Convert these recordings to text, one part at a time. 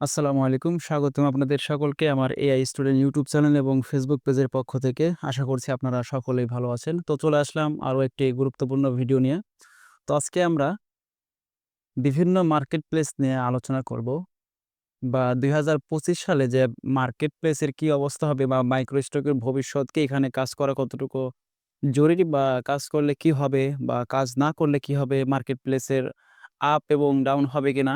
আসসালামু আলাইকুম। স্বাগতম আপনাদের সকলকে আমার এআই স্টুডেন্ট ইউটিউব চ্যানেল এবং ফেসবুক পেজের পক্ষ থেকে। আশা করছি আপনারা সকলেই ভালো আছেন। তো চলে আসলাম আরও একটি গুরুত্বপূর্ণ ভিডিও নিয়ে। তো আজকে আমরা বিভিন্ন মার্কেট প্লেস নিয়ে আলোচনা করব। বা ২০২৫ সালে যে মার্কেট প্লেসের কি অবস্থা হবে বা মাইক্রো স্টকের ভবিষ্যৎ কি এখানে কাজ করা কতটুকু জরুরি বা কাজ করলে কি হবে বা কাজ না করলে কি হবে? মার্কেট প্লেসের আপ এবং ডাউন হবে কিনা?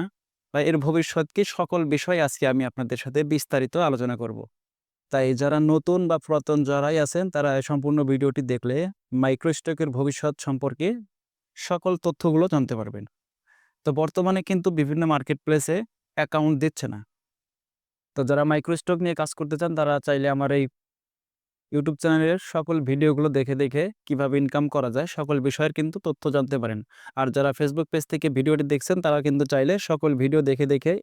বা এর ভবিষ্যৎ কি? সকল বিষয় আজকে আমি আপনাদের সাথে বিস্তারিত আলোচনা করব। তাই যারা নতুন বা পুরাতন যারাই আছেন, তারা সম্পূর্ণ ভিডিওটি দেখলে মাইক্রো স্টকের ভবিষ্যৎ সম্পর্কে সকল তথ্যগুলো জানতে পারবেন। তো বর্তমানে কিন্তু বিভিন্ন মার্কেট প্লেসে অ্যাকাউন্ট দিচ্ছে না। তো যারা মাইক্রো স্টক নিয়ে কাজ করতে চান, তারা চাইলে আমার এই ইউটিউব চ্যানেলের সকল ভিডিওগুলো দেখে, দেখে কীভাবে ইনকাম করা যায় সকল বিষয়ের কিন্তু তথ্য জানতে পারেন। আর যারা ফেসবুক পেজ থেকে ভিডিওটি দেখছেন তারা কিন্তু চাইলে সকল ভিডিও দেখে, দেখে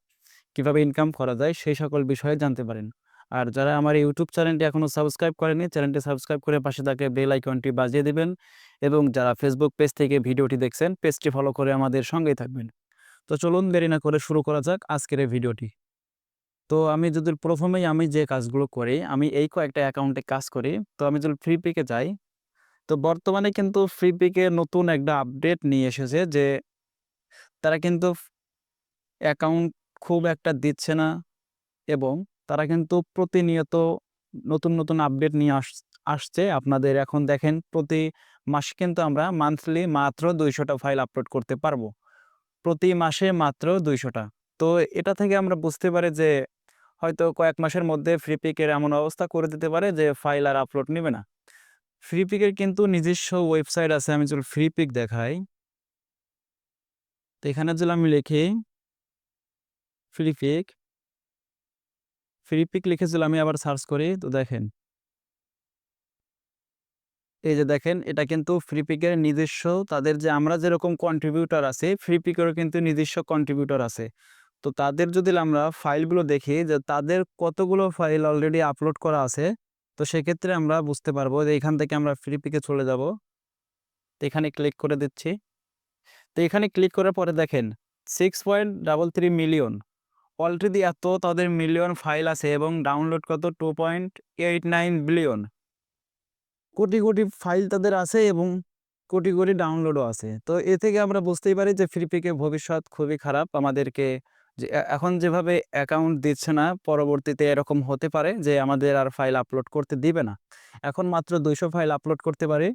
কীভাবে ইনকাম করা যায় সেই সকল বিষয়ে জানতে পারেন। আর যারা আমার ইউটিউব চ্যানেলটি এখনও সাবস্ক্রাইব করেনি চ্যানেলটি সাবস্ক্রাইব করে পাশে থাকা বেল আইকনটি বাজিয়ে দেবেন এবং যারা ফেসবুক পেজ থেকে ভিডিওটি দেখছেন পেজটি ফলো করে আমাদের সঙ্গেই থাকবেন। তো চলুন দেরি না করে শুরু করা যাক আজকের এই ভিডিওটি। তো আমি যদি প্রথমেই আমি যে কাজগুলো করি, আমি এই কয়েকটা অ্যাকাউন্টে কাজ করি। তো আমি যদি ফ্রি পিকে যাই, তো বর্তমানে কিন্তু ফ্রি পিকে নতুন একটা আপডেট নিয়ে এসেছে যে তারা কিন্তু অ্যাকাউন্ট খুব একটা দিচ্ছে না এবং তারা কিন্তু প্রতিনিয়ত নতুন, নতুন আপডেট নিয়ে আস আসছে। আপনাদের এখন দেখেন প্রতি মাসে কিন্তু আমরা মান্থলি মাত্র দুইশোটা ফাইল আপলোড করতে পারব। প্রতি মাসে মাত্র দুইশোটা তো এটা থেকে আমরা বুঝতে পারি যে হয়তো কয়েক মাসের মধ্যে ফ্রি পিকের এমন অবস্থা করে দিতে পারে যে ফাইল আর আপলোড নিবে না। ফ্রি পিকের কিন্তু নিজস্ব ওয়েবসাইট আছে। আমি যদি ফ্রি পিক দেখাই তো এখানে যদি আমি লিখি ফ্রি পিক ফ্রি পিক লিখে যদি আমি আবার সার্চ করি, তো দেখেন এই যে দেখেন, এটা কিন্তু ফ্রি পিকের নিজস্ব, তাদের যে আমরা যেরকম কন্ট্রিবিউটার আছে ফ্রি পিকেরও কিন্তু নিজস্ব কন্ট্রিবিউটার আছে। তো তাদের যদি আমরা ফাইলগুলো দেখি যে তাদের কতগুলো ফাইল অলরেডি আপলোড করা আছে। তো সেক্ষেত্রে আমরা বুঝতে পারব যে এখান থেকে আমরা ফ্রি পিকে চলে যাব। তো এখানে ক্লিক করে দিচ্ছি। তো এখানে ক্লিক করার পরে দেখেন 6.33 মিলিয়ন অলরেডি এত তাদের মিলিয়ন ফাইল আছে এবং ডাউনলোড কত 2.89 বিলিয়ন। কোটি, কোটি ফাইল তাদের আছে এবং কোটি, কোটি ডাউনলোডও আছে। তো এ থেকে আমরা বুঝতেই পারি যে ফ্রি পিকের ভবিষ্যৎ খুবই খারাপ। আমাদেরকে যে এখন যেভাবে অ্যাকাউন্ট দিচ্ছে না পরবর্তীতে এরকম হতে পারে যে আমাদের আর ফাইল আপলোড করতে দিবে না। এখন মাত্র ২০০ ফাইল আপলোড করতে পারি।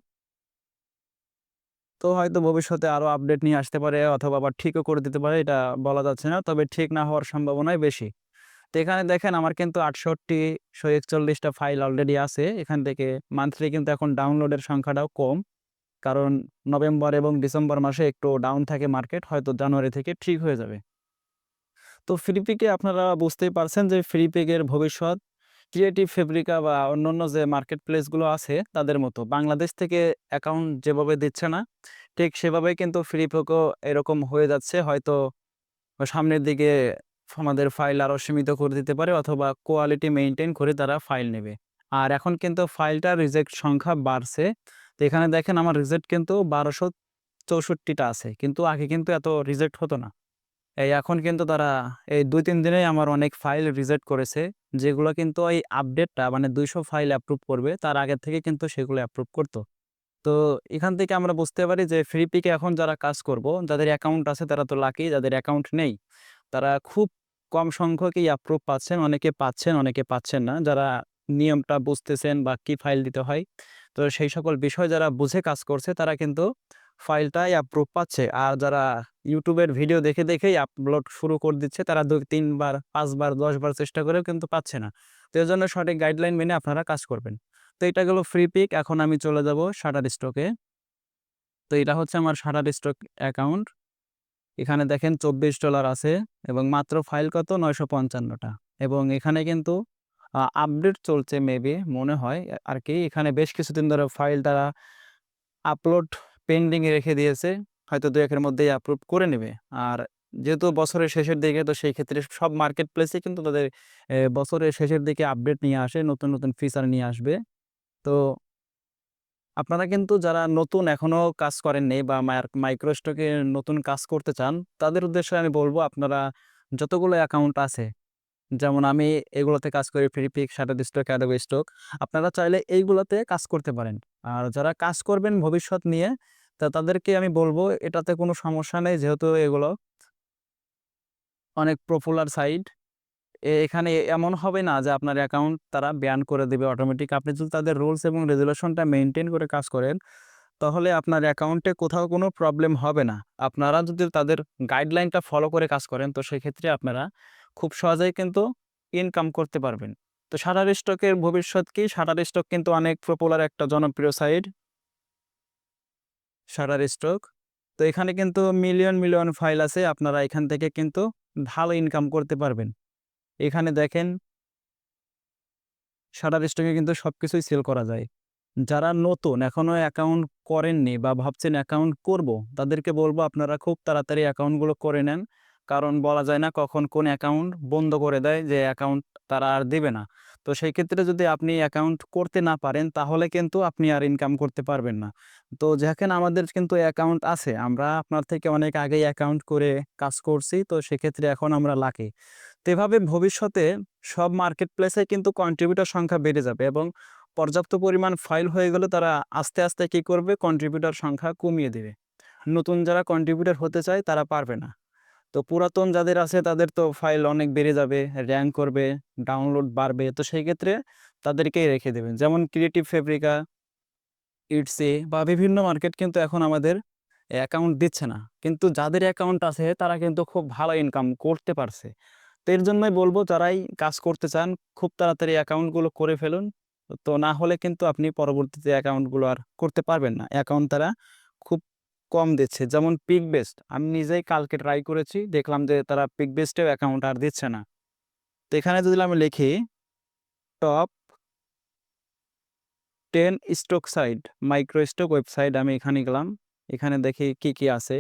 তো হয়তো ভবিষ্যতে আরও আপডেট নিয়ে আসতে পারে অথবা আবার ঠিকও করে দিতে পারে এটা বলা যাচ্ছে না। তবে ঠিক না হওয়ার সম্ভাবনাই বেশি। তো এখানে দেখেন আমার কিন্তু ৬৮,১৪১ একচল্লিশটা ফাইল অলরেডি আছে। এখান থেকে মান্থলি কিন্তু এখন ডাউনলোডের সংখ্যাটাও কম। কারণ নভেম্বর এবং ডিসেম্বর মাসে একটু ডাউন থাকে মার্কেট হয়তো জানুয়ারি থেকে ঠিক হয়ে যাবে। তো ফ্রি পিকে আপনারা বুঝতেই পারছেন যে ফ্রি পিকের ভবিষ্যৎ ক্রিয়েটিভ ফেব্রিকা বা অন্যান্য যে মার্কেট প্লেসগুলো আছে তাদের মতো। বাংলাদেশ থেকে অ্যাকাউন্ট যেভাবে দিচ্ছে না, ঠিক সেভাবেই কিন্তু ফ্রি পিকও এরকম হয়ে যাচ্ছে। হয়তো সামনের দিকে আমাদের ফাইল আরও সীমিত করে দিতে পারে অথবা কোয়ালিটি মেইনটেইন করে তারা ফাইল নেবে। আর এখন কিন্তু ফাইলটা রিজেক্ট সংখ্যা বাড়ছে। তো এখানে দেখেন আমার রিজেক্ট কিন্তু বারোশো চৌষট্টিটা আছে। কিন্তু আগে কিন্তু এত রিজেক্ট হতো না। এই এখন কিন্তু তারা এই ২-৩ দিনেই আমার অনেক ফাইল রিজেক্ট করেছে। যেগুলো কিন্তু এই আপডেটটা মানে ২০০ ফাইল অ্যাপ্রুভ করবে তার আগে থেকে কিন্তু সেগুলো অ্যাপ্রুভ করত। তো এখান থেকে আমরা বুঝতে পারি যে ফ্রি পিকে এখন যারা কাজ করব, যাদের অ্যাকাউন্ট আছে তারা তো লাকি, যাদের অ্যাকাউন্ট নেই তারা খুব কম সংখ্যকই অ্যাপ্রুভ পাচ্ছেন। অনেকে পাচ্ছেন, অনেকে পাচ্ছেন না। যারা নিয়মটা বুঝতেছেন বা কি ফাইল দিতে হয়। তো সেই সকল বিষয় যারা বুঝে কাজ করছে তারা কিন্তু ফাইলটাই অ্যাপ্রুভ পাচ্ছে। আর যারা ইউটিউবের ভিডিও দেখে, দেখেই আপলোড শুরু করে দিচ্ছে তারা ২-৩ বার, ৫ বার, ১০ বার চেষ্টা করেও কিন্তু পাচ্ছে না। তো এর জন্য সঠিক গাইডলাইন মেনে আপনারা কাজ করবেন। তো এটা গেল ফ্রি পিক এখন আমি চলে যাব শাটারস্টকে। তো এটা হচ্ছে আমার শাটারস্টক অ্যাকাউন্ট। এখানে দেখেন $২৪ আছে এবং মাত্র ফাইল কত নয়শো পঞ্চান্নটা এবং এখানে কিন্তু আপডেট চলছে মেবি মনে হয় আর কি এখানে বেশ কিছুদিন ধরে ফাইল তারা আপলোড পেন্ডিং রেখে দিয়েছে। হয়তো দু একের মধ্যেই অ্যাপ্রুভ করে নেবে। আর যেহেতু বছরের শেষের দিকে তো সেই ক্ষেত্রে সব মার্কেট প্লেসই কিন্তু তাদের বছরের শেষের দিকে আপডেট নিয়ে আসে, নতুন, নতুন ফিচার নিয়ে আসবে। তো আপনারা কিন্তু যারা নতুন এখনও কাজ করেননি বা মার মাইক্রো স্টকে নতুন কাজ করতে চান, তাদের উদ্দেশ্যে আমি বলব আপনারা যতগুলো অ্যাকাউন্ট আছে যেমন আমি এগুলোতে কাজ করি Freepik Shutterstock Adobe stock আপনারা চাইলে এইগুলোতে কাজ করতে পারেন। আর যারা কাজ করবেন ভবিষ্যৎ নিয়ে, তা তাদেরকে আমি বলব এটাতে কোনো সমস্যা নেই, যেহেতু এগুলো অনেক পপুলার সাইট এখানে এমন হবে না যে আপনার অ্যাকাউন্ট তারা ব্যান করে দেবে অটোমেটিক আপনি যদি তাদের রুলস এবং রেজুলেশনটা মেনটেন করে কাজ করেন, তাহলে আপনার অ্যাকাউন্টে কোথাও কোনো প্রবলেম হবে না। আপনারা যদি তাদের গাইডলাইনটা ফলো করে কাজ করেন, তো সেক্ষেত্রে আপনারা খুব সহজেই কিন্তু ইনকাম করতে পারবেন। তো শাটার স্টকের ভবিষ্যৎ কি? শাটার স্টক কিন্তু অনেক পপুলার একটা জনপ্রিয় সাইট শাটার স্টক তো এখানে কিন্তু মিলিয়ন মিলিয়ন ফাইল আছে। আপনারা এখান থেকে কিন্তু ভালো ইনকাম করতে পারবেন। এখানে দেখেন শাটার স্টকে কিন্তু সব কিছুই সেল করা যায়। যারা নতুন এখনও অ্যাকাউন্ট করেননি বা ভাবছেন অ্যাকাউন্ট করব, তাদেরকে বলব আপনারা খুব তাড়াতাড়ি অ্যাকাউন্টগুলো করে নেন। কারণ বলা যায় না কখন কোন অ্যাকাউন্ট বন্ধ করে দেয় যে অ্যাকাউন্ট তারা আর দেবে না। তো সেই ক্ষেত্রে যদি আপনি অ্যাকাউন্ট করতে না পারেন, তাহলে কিন্তু আপনি আর ইনকাম করতে পারবেন না। তো যেখানে আমাদের কিন্তু অ্যাকাউন্ট আছে, আমরা আপনার থেকে অনেক আগেই অ্যাকাউন্ট করে কাজ করছি, তো সেক্ষেত্রে এখন আমরা লাকি তো এভাবে ভবিষ্যতে সব মার্কেট প্লেসে কিন্তু কন্ট্রিবিউটার সংখ্যা বেড়ে যাবে এবং পর্যাপ্ত পরিমাণ ফাইল হয়ে গেলে তারা আস্তে আস্তে কী করবে কন্ট্রিবিউটার সংখ্যা কমিয়ে দেবে। নতুন যারা কন্ট্রিবিউটার হতে চায় তারা পারবে না। তো পুরাতন যাদের আছে তাদের তো ফাইল অনেক বেড়ে যাবে র্যাঙ্ক করবে ডাউনলোড বাড়বে, তো সেই ক্ষেত্রে তাদেরকেই রেখে দেবেন। যেমন ক্রিয়েটিভ ফেব্রিকা ইটসে বা বিভিন্ন মার্কেট কিন্তু এখন আমাদের অ্যাকাউন্ট দিচ্ছে না। কিন্তু যাদের অ্যাকাউন্ট আছে তারা কিন্তু খুব ভালো ইনকাম করতে পারছে। তো এর জন্যই বলব যারাই কাজ করতে চান খুব তাড়াতাড়ি অ্যাকাউন্টগুলো করে ফেলুন। তো না হলে কিন্তু আপনি পরবর্তীতে অ্যাকাউন্টগুলো আর করতে পারবেন না। অ্যাকাউন্ট তারা খুব কম দিচ্ছে। যেমন পিক বেস্ট আমি নিজেই কালকে ট্রাই করেছি, দেখলাম যে তারা পিক বেস্টেও অ্যাকাউন্ট আর দিচ্ছে না। তো এখানে যদি আমি লিখি top ten stock site micro stock website আমি এখানে গেলাম। এখানে দেখি কি কি আছে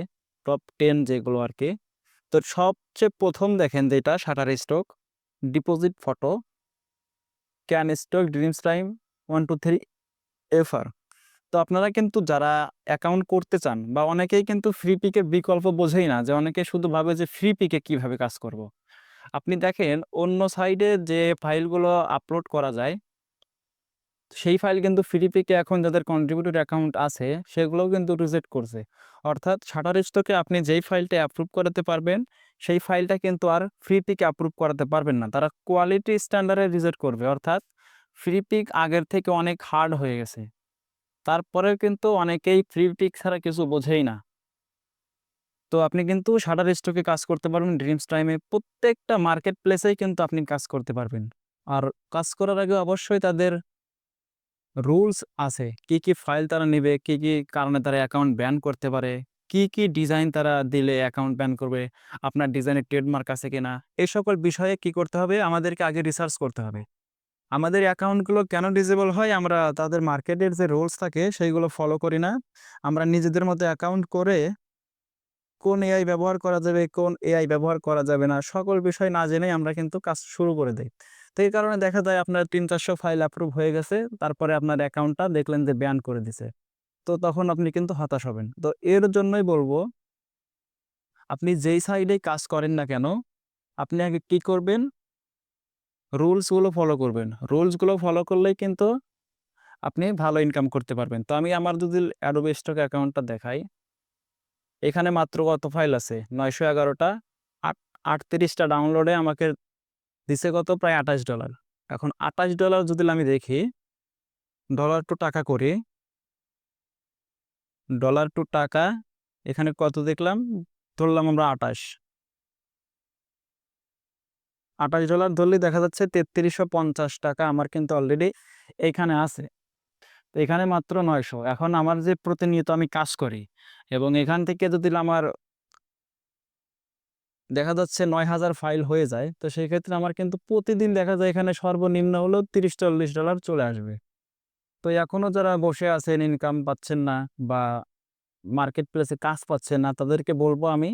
টপ টেন যেগুলো আর কি। তো সবচেয়ে প্রথম দেখেন যেটা Shutterstock Depositphotos CanStock Dreamstime one two three এফার তো আপনারা কিন্তু যারা অ্যাকাউন্ট করতে চান বা অনেকেই কিন্তু ফ্রি পিকে বিকল্প বোঝেই না যে অনেকে শুধু ভাবে যে ফ্রি পিকে কীভাবে কাজ করব। আপনি দেখেন অন্য সাইডে যে ফাইলগুলো আপলোড করা যায়, সেই ফাইল কিন্তু ফ্রি পিকে এখন যাদের কন্ট্রিবিউটর অ্যাকাউন্ট আছে, সেগুলোও কিন্তু রিজেক্ট করছে। অর্থাৎ শাটার স্টকে আপনি যেই ফাইলটা অ্যাপ্রুভ করাতে পারবেন, সেই ফাইলটা কিন্তু আর ফ্রি পিকে অ্যাপ্রুভ করাতে পারবেন না। তারা কোয়ালিটি স্ট্যান্ডার্ডে রিজেক্ট করবে। অর্থাৎ ফ্রি পিক আগের থেকে অনেক হার্ড হয়ে গেছে। তারপরেও কিন্তু অনেকেই ফ্রি পিক ছাড়া কিছু বোঝেই না। তো আপনি কিন্তু শাটার স্টকে কাজ করতে পারবেন ড্রিমস টাইমে প্রত্যেকটা মার্কেট প্লেসেই কিন্তু আপনি কাজ করতে পারবেন। আর কাজ করার আগে অবশ্যই তাদের রুলস আছে, কি কি ফাইল তারা নেবে, কি কি কারণে তারা অ্যাকাউন্ট ব্যান করতে পারে, কি কি ডিজাইন তারা দিলে অ্যাকাউন্ট ব্যান করবে, আপনার ডিজাইনের ট্রেডমার্ক আছে কিনা এই সকল বিষয়ে কি করতে হবে, আমাদেরকে আগে রিসার্চ করতে হবে। আমাদের অ্যাকাউন্টগুলো কেন ডিজেবল হয়? আমরা তাদের মার্কেটের যে রুলস থাকে, সেইগুলো ফলো করি না। আমরা নিজেদের মতো অ্যাকাউন্ট করে কোন এআই ব্যবহার করা যাবে, কোন এআই ব্যবহার করা যাবে না, সকল বিষয় না জেনেই আমরা কিন্তু কাজ শুরু করে দিই। তো এই কারণে দেখা যায় আপনার তিন, চারশো ফাইল অ্যাপ্রুভ হয়ে গেছে, তারপরে আপনার অ্যাকাউন্টটা দেখলেন যে ব্যান করে দিছে। তো তখন আপনি কিন্তু হতাশ হবেন। তো এর জন্যই বলব, আপনি যেই সাইডে কাজ করেন না কেন, আপনি আগে কি করবেন? রুলসগুলো ফলো করবেন। রুলসগুলো ফলো করলেই কিন্তু আপনি ভালো ইনকাম করতে পারবেন। তো আমি আমার যদি অ্যাডোবে স্টক অ্যাকাউন্টটা দেখাই, এখানে মাত্র কত ফাইল আছে? নয়শো এগারোটা। আট, আটত্রিশটা ডাউনলোডে আমাকে দিছে কত? প্রায় আঠাশ ডলার এখন আঠাশ ডলার যদি আমি দেখি ডলার টু টাকা করি ডলার টু টাকা, এখানে কত দেখলাম? ধরলাম আমরা আটাশ আঠাশ ডলার ধরলেই দেখা যাচ্ছে তেত্রিশশো পঞ্চাশ টাকা আমার কিন্তু অলরেডি এইখানে আছে। তো এখানে মাত্র নয়শো। এখন আমার যে প্রতিনিয়ত আমি কাজ করি এবং এখান থেকে যদি আমার দেখা যাচ্ছে নয় হাজার ফাইল হয়ে যায়, তো সেই ক্ষেত্রে আমার কিন্তু প্রতিদিন দেখা যায় এখানে সর্বনিম্ন হলেও তিরিশ চল্লিশ ডলার চলে আসবে। তো এখনও যারা বসে আছেন ইনকাম পাচ্ছেন না বা মার্কেট প্লেসে কাজ পাচ্ছেন না, তাদেরকে বলব আমি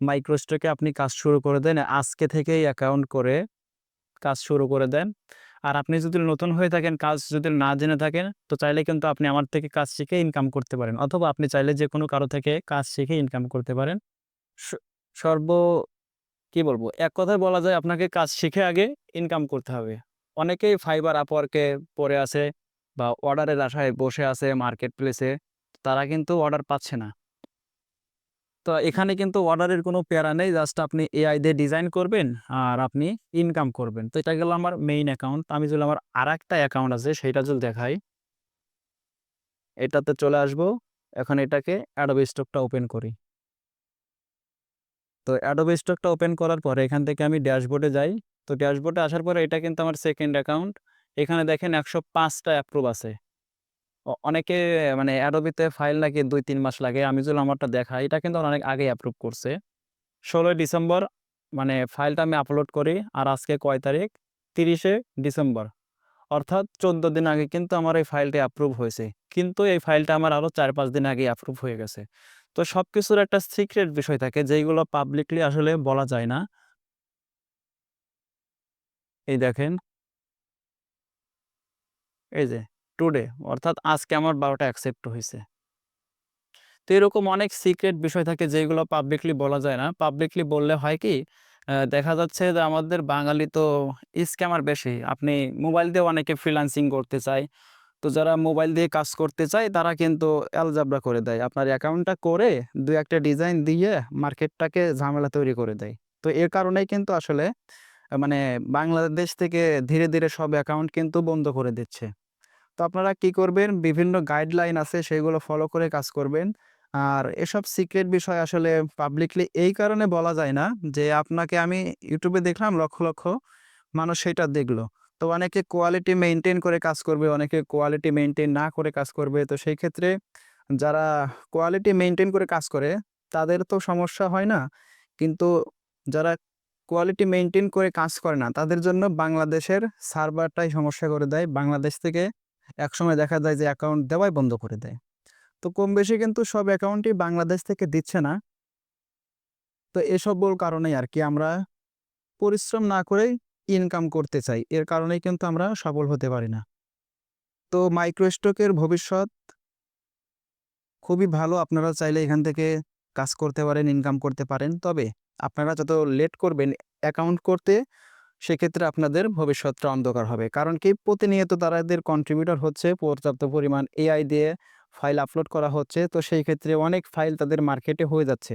মাইক্রোস্টকে আপনি কাজ শুরু করে দেন, আজকে থেকেই অ্যাকাউন্ট করে কাজ শুরু করে দেন। আর আপনি যদি নতুন হয়ে থাকেন, কাজ যদি না জেনে থাকেন, তো চাইলে কিন্তু আপনি আমার থেকে কাজ শিখে ইনকাম করতে পারেন। অথবা আপনি চাইলে যে কোনো কারও থেকে কাজ শিখে ইনকাম করতে পারেন। সর্ব, কি বলব? এক কথায় বলা যায়, আপনাকে কাজ শিখে আগে ইনকাম করতে হবে। অনেকেই ফাইবার আপওয়ার্কে পড়ে আছে বা অর্ডারের আশায় বসে আছে মার্কেট প্লেসে তারা কিন্তু অর্ডার পাচ্ছে না। তো এখানে কিন্তু অর্ডারের কোনো প্যারা নেই, জাস্ট আপনি এআই দিয়ে ডিজাইন করবেন আর আপনি ইনকাম করবেন। তো এটা গেল আমার মেইন অ্যাকাউন্ট আমি যদি আমার আর একটা অ্যাকাউন্ট আছে সেটা যদি দেখাই। এটাতে চলে আসব, এখন এটাকে অ্যাডোবি স্টকটা ওপেন করি। তো অ্যাডোবি স্টকটা ওপেন করার পরে এখান থেকে আমি ড্যাশবোর্ডে যাই। তো ড্যাশবোর্ডে আসার পরে এটা কিন্তু আমার সেকেন্ড অ্যাকাউন্ট এখানে দেখেন একশো পাঁচটা অ্যাপ্রুভ আছে। অনেকে মানে অ্যাডোবিতে ফাইল নাকি দুই তিন মাস লাগে, আমি যদি আমারটা দেখাই, এটা কিন্তু অনেক আগে অ্যাপ্রুভ করছে। ষোলোই ডিসেম্বর মানে ফাইলটা আমি আপলোড করি, আর আজকে কয় তারিখ? তিরিশে ডিসেম্বর। অর্থাৎ চোদ্দ দিন আগে কিন্তু আমার এই ফাইলটি অ্যাপ্রুভ হয়েছে। কিন্তু এই ফাইলটা আমার আরও চার পাঁচ দিন আগে অ্যাপ্রুভ হয়ে গেছে। তো সব কিছুর একটা সিক্রেট বিষয় থাকে, যেইগুলো পাবলিকলি আসলে বলা যায় না। এই দেখেন। এই যে। টুডে অর্থাৎ আজকে আমার বারোটা অ্যাকসেপ্ট হয়েছে তো এরকম অনেক সিক্রেট বিষয় থাকে যেগুলো পাবলিকলি বলা যায় না। পাবলিকলি বললে হয় কি দেখা যাচ্ছে যে আমাদের বাঙালি তো স্ক্যামার বেশি। আপনি মোবাইল দিয়ে অনেকে ফ্রিল্যান্সিং করতে চায়। তো যারা মোবাইল দিয়ে কাজ করতে চায়, তারা কিন্তু অ্যালজাবরা করে দেয়। আপনার অ্যাকাউন্টটা করে দু একটা ডিজাইন দিয়ে মার্কেটটাকে ঝামেলা তৈরি করে দেয়। তো এর কারণেই কিন্তু আসলে মানে বাংলাদেশ থেকে ধীরে ধীরে সব অ্যাকাউন্ট কিন্তু বন্ধ করে দিচ্ছে। তো আপনারা কি করবেন? বিভিন্ন গাইডলাইন আছে, সেগুলো ফলো করে কাজ করবেন। আর এসব সিক্রেট বিষয় আসলে পাবলিকলি এই কারণে বলা যায় না যে, আপনাকে আমি ইউটিউবে দেখলাম, লক্ষ লক্ষ মানুষ সেটা দেখল। তো অনেকে কোয়ালিটি মেনটেন করে কাজ করবে, অনেকে কোয়ালিটি মেনটেন না করে কাজ করবে। তো সেই ক্ষেত্রে যারা কোয়ালিটি মেনটেন করে কাজ করে, তাদের তো সমস্যা হয় না। কিন্তু যারা কোয়ালিটি মেনটেন করে কাজ করে না, তাদের জন্য বাংলাদেশের সার্ভারটাই সমস্যা করে দেয়। বাংলাদেশ থেকে একসময় দেখা যায় যে অ্যাকাউন্ট দেওয়াই বন্ধ করে দেয়। তো কম বেশি কিন্তু সব অ্যাকাউন্টই বাংলাদেশ থেকে দিচ্ছে না। তো এসব বল কারণেই আর কি আমরা পরিশ্রম না করেই ইনকাম করতে চাই। এর কারণেই কিন্তু আমরা সফল হতে পারি না। তো মাইক্রোস্টকের ভবিষ্যৎ খুবই ভালো। আপনারা চাইলে এখান থেকে কাজ করতে পারেন ইনকাম করতে পারেন। তবে আপনারা যত লেট করবেন অ্যাকাউন্ট করতে সেক্ষেত্রে আপনাদের ভবিষ্যৎটা অন্ধকার হবে। কারণ কি? প্রতিনিয়ত তাদের কন্ট্রিবিউটর হচ্ছে, পর্যাপ্ত পরিমাণ এআই দিয়ে ফাইল আপলোড করা হচ্ছে। তো সেই ক্ষেত্রে অনেক ফাইল তাদের মার্কেটে হয়ে যাচ্ছে।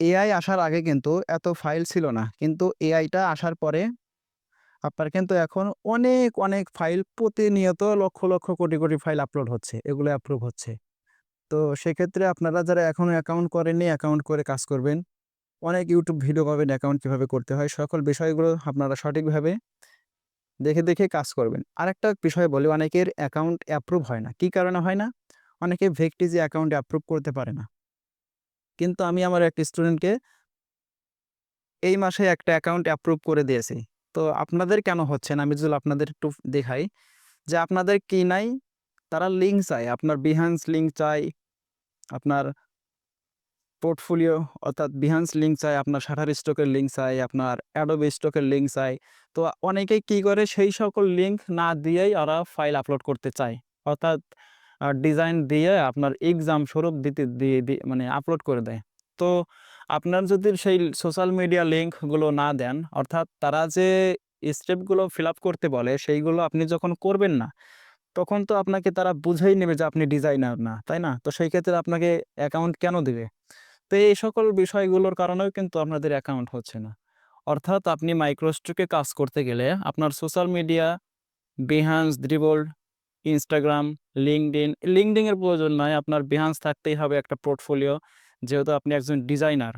এআই আসার আগে কিন্তু এত ফাইল ছিল না। কিন্তু এআইটা আসার পরে আপনার কিন্তু এখন অনেক অনেক ফাইল প্রতিনিয়ত লক্ষ লক্ষ কোটি কোটি ফাইল আপলোড হচ্ছে, এগুলো অ্যাপ্রুভ হচ্ছে। তো সেক্ষেত্রে আপনারা যারা এখনও অ্যাকাউন্ট করেননি অ্যাকাউন্ট করে কাজ করবেন। অনেক ইউটিউব ভিডিও পাবেন অ্যাকাউন্ট কীভাবে করতে হয়, সকল বিষয়গুলো আপনারা সঠিকভাবে দেখে দেখে কাজ করবেন। আরেকটা বিষয় বলি, অনেকের অ্যাকাউন্ট অ্যাপ্রুভ হয় না। কী কারণে হয় না? অনেকে ভেকটিজি অ্যাকাউন্ট অ্যাপ্রুভ করতে পারে না। কিন্তু আমি আমার একটা স্টুডেন্টকে এই মাসে একটা অ্যাকাউন্ট অ্যাপ্রুভ করে দিয়েছি। তো আপনাদের কেন হচ্ছে না? আমি যদি আপনাদের একটু দেখাই, যে আপনাদের কি নাই? তারা লিঙ্ক চায়। আপনার বিহান্স লিঙ্ক চাই, আপনার পোর্টফোলিও অর্থাৎ বিহান্স লিঙ্ক চাই, আপনার শাটার স্টকের লিঙ্ক চাই, আপনার অ্যাডোবে স্টকের লিঙ্ক চাই। তো অনেকেই কি করে? সেই সকল লিঙ্ক না দিয়েই ওরা ফাইল আপলোড করতে চায়। অর্থাৎ ডিজাইন দিয়ে আপনার এক্সাম স্বরূপ দিতে, দিয়ে মানে আপলোড করে দেয়। তো আপনার যদি সেই সোশ্যাল মিডিয়া লিঙ্কগুলো না দেন, অর্থাৎ তারা যে স্টেপগুলো ফিল আপ করতে বলে, সেইগুলো আপনি যখন করবেন না, তখন তো আপনাকে তারা বুঝেই নেবে যে আপনি ডিজাইনার না, তাই না? তো সেই ক্ষেত্রে আপনাকে অ্যাকাউন্ট কেন দিবে? তো এই সকল বিষয়গুলোর কারণেও কিন্তু আপনাদের অ্যাকাউন্ট হচ্ছে না। অর্থাৎ আপনি মাইক্রোস্ট্রোকে কাজ করতে গেলে আপনার social media Behance Dribbble Instagram LinkedIn LinkedIn এর প্রয়োজন নয়, আপনার বিহান্স থাকতেই হবে একটা পোর্টফোলিও যেহেতু আপনি একজন ডিজাইনার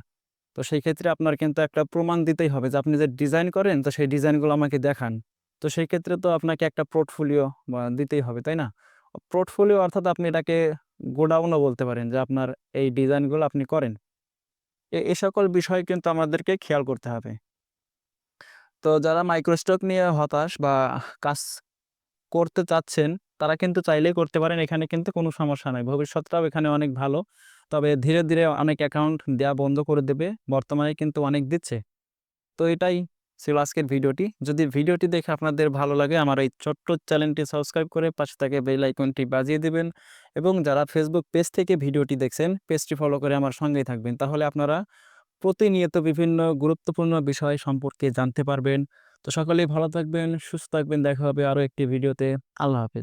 তো সেই ক্ষেত্রে আপনার কিন্তু একটা প্রমাণ দিতেই হবে যে আপনি যে ডিজাইন করেন, তো সেই ডিজাইনগুলো আমাকে দেখান। তো সেই ক্ষেত্রে তো আপনাকে একটা পোর্টফোলিও দিতেই হবে, তাই না? পোর্টফোলিও অর্থাৎ আপনি এটাকে গোডাউনও বলতে পারেন যে আপনার এই ডিজাইনগুলো আপনি করেন। এ- সকল বিষয় কিন্তু আমাদেরকে খেয়াল করতে হবে। তো যারা মাইক্রোস্টক নিয়ে হতাশ বা কাজ করতে চাচ্ছেন, তারা কিন্তু চাইলেই করতে পারেন, এখানে কিন্তু কোনো সমস্যা নাই। ভবিষ্যৎটাও এখানে অনেক ভালো। তবে ধীরে ধীরে অনেক অ্যাকাউন্ট দেওয়া বন্ধ করে দেবে, বর্তমানে কিন্তু অনেক দিচ্ছে। তো এটাই ছিল আজকের ভিডিওটি। যদি ভিডিওটি দেখে আপনাদের ভালো লাগে, আমার এই ছোট্ট চ্যানেলটি সাবস্ক্রাইব করে পাশে থাকে বেল আইকনটি বাজিয়ে দেবেন এবং যারা ফেসবুক পেজ থেকে ভিডিওটি দেখছেন, পেজটি ফলো করে আমার সঙ্গেই থাকবেন। তাহলে আপনারা প্রতিনিয়ত বিভিন্ন গুরুত্বপূর্ণ বিষয় সম্পর্কে জানতে পারবেন। তো সকলেই ভালো থাকবেন, সুস্থ থাকবেন। দেখা হবে আরও একটি ভিডিওতে। আল্লাহ হাফেজ।